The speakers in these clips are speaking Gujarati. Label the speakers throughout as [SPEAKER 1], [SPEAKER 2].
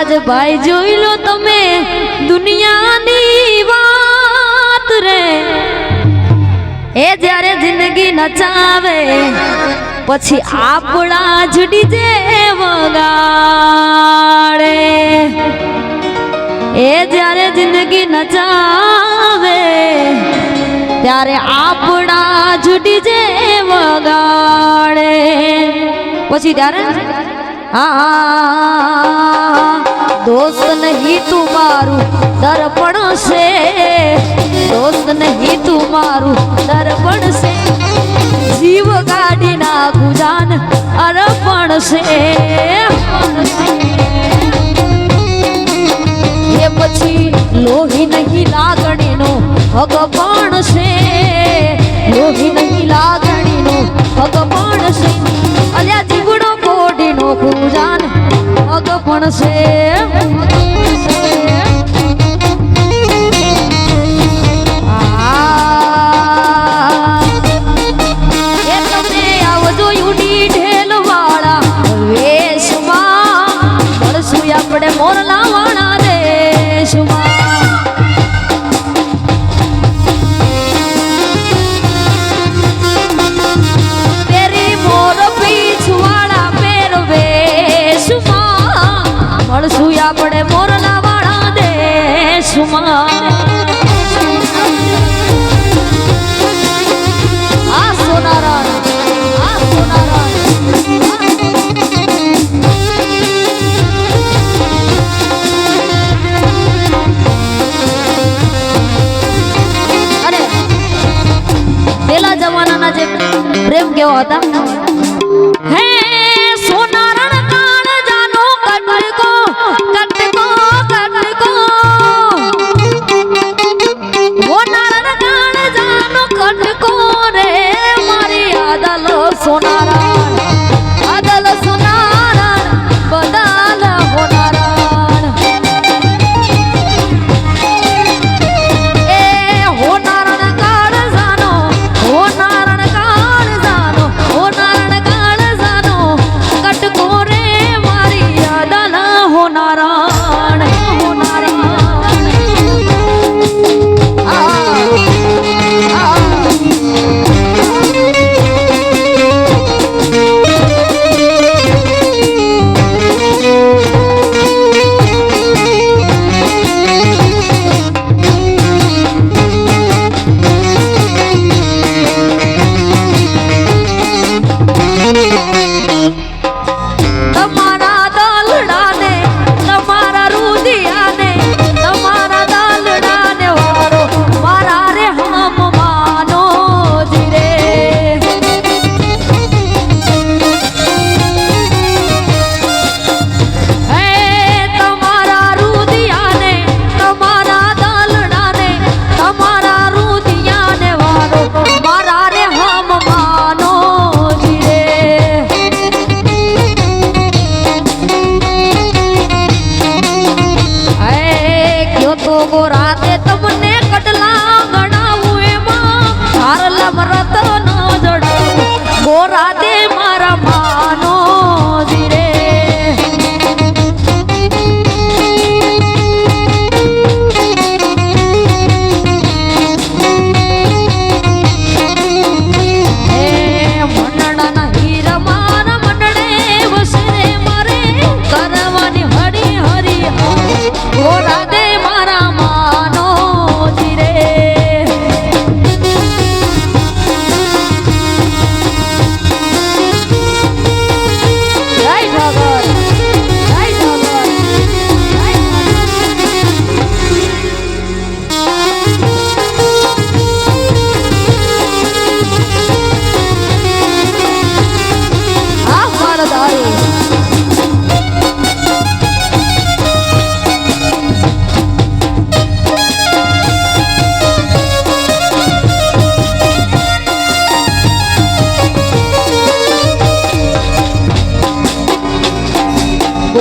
[SPEAKER 1] મહારાજ ભાઈ જોઈ લો તમે દુનિયાની વાત રે. એ જ્યારે જિંદગી નચાવે, પછી આપણા જ ડીજે વગાડે. એ જ્યારે જિંદગી નચાવે, ત્યારે આપણા જ ડીજે વગાડે. પછી ત્યારે? હા. દોસ્ત નહીં તું મારું દર્પણ છે દોસ્ત નહીં તું મારું દર્પણ છે જીવ ગાડી ના ગુજાન અર્પણ છે એ પછી લોહી નહીં લાગણીનો ભગવાન છે લોહી નહીં લાગણીનો ભગવાન છે અલ્યા જીવડો કોડીનો ગુજાન ભગવાન છે પ્રેમ કેવો હતા?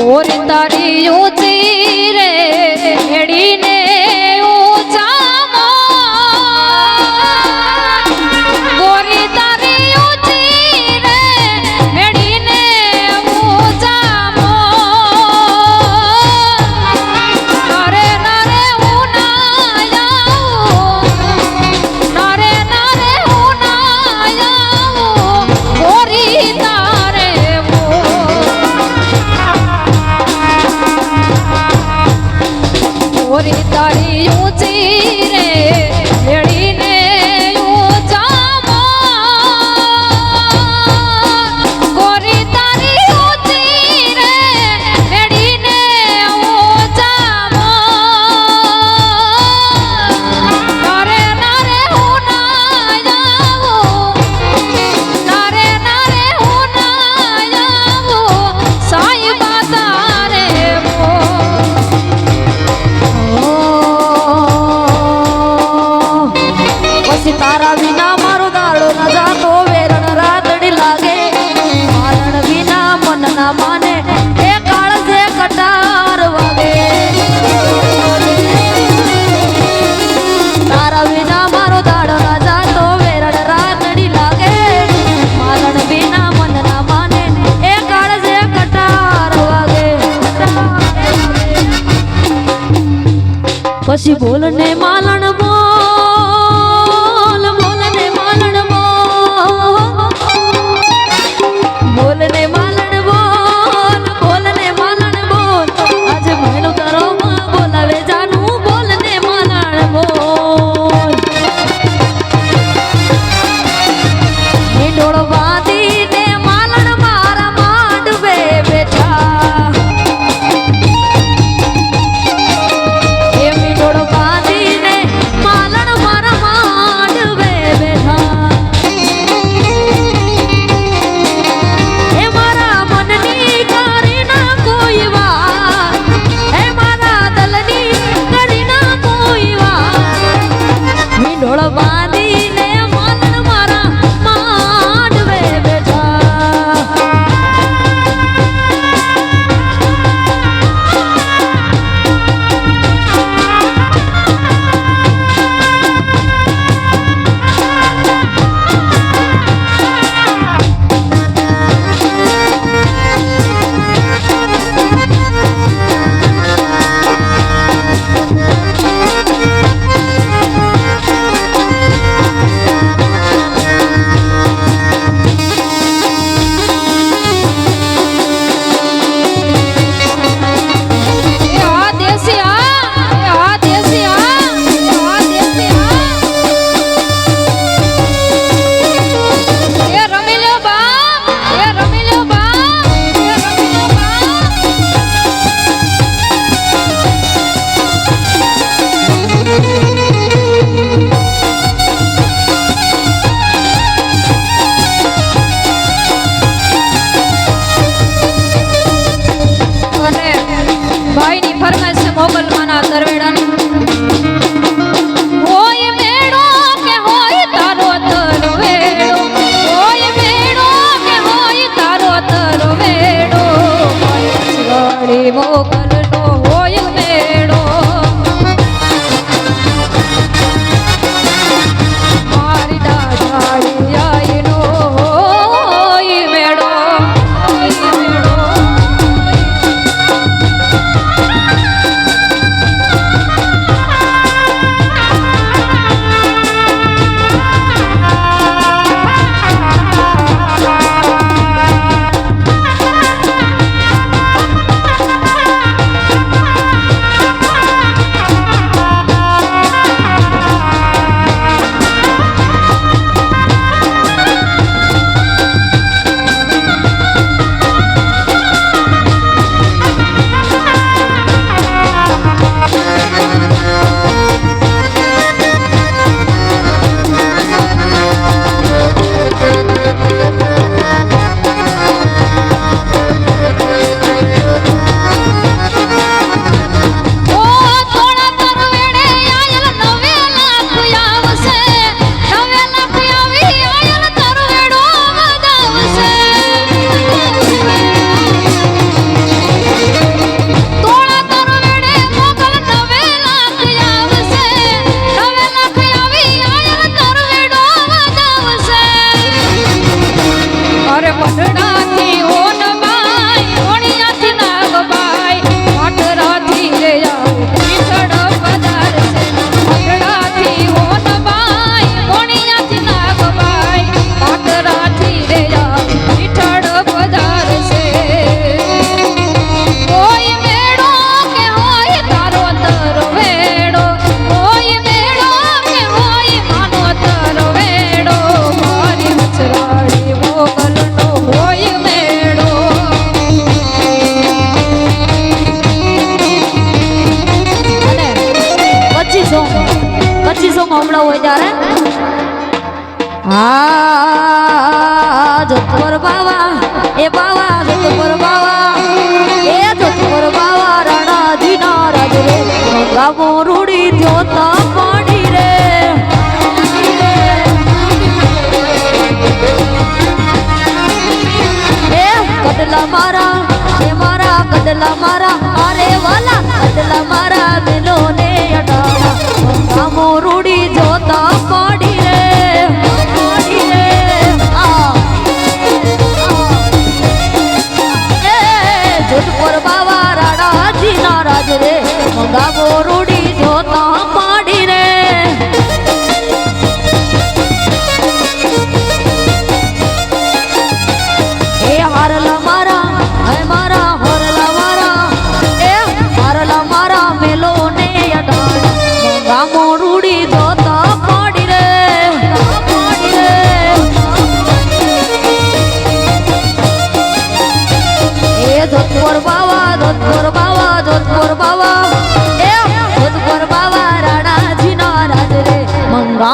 [SPEAKER 1] ગોરી તારી ઊંચી રે હેડીને ગોરી તારી ઊંચી પછી બોલ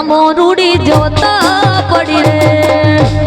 [SPEAKER 1] মরুড়ি জোতা পড়ি রে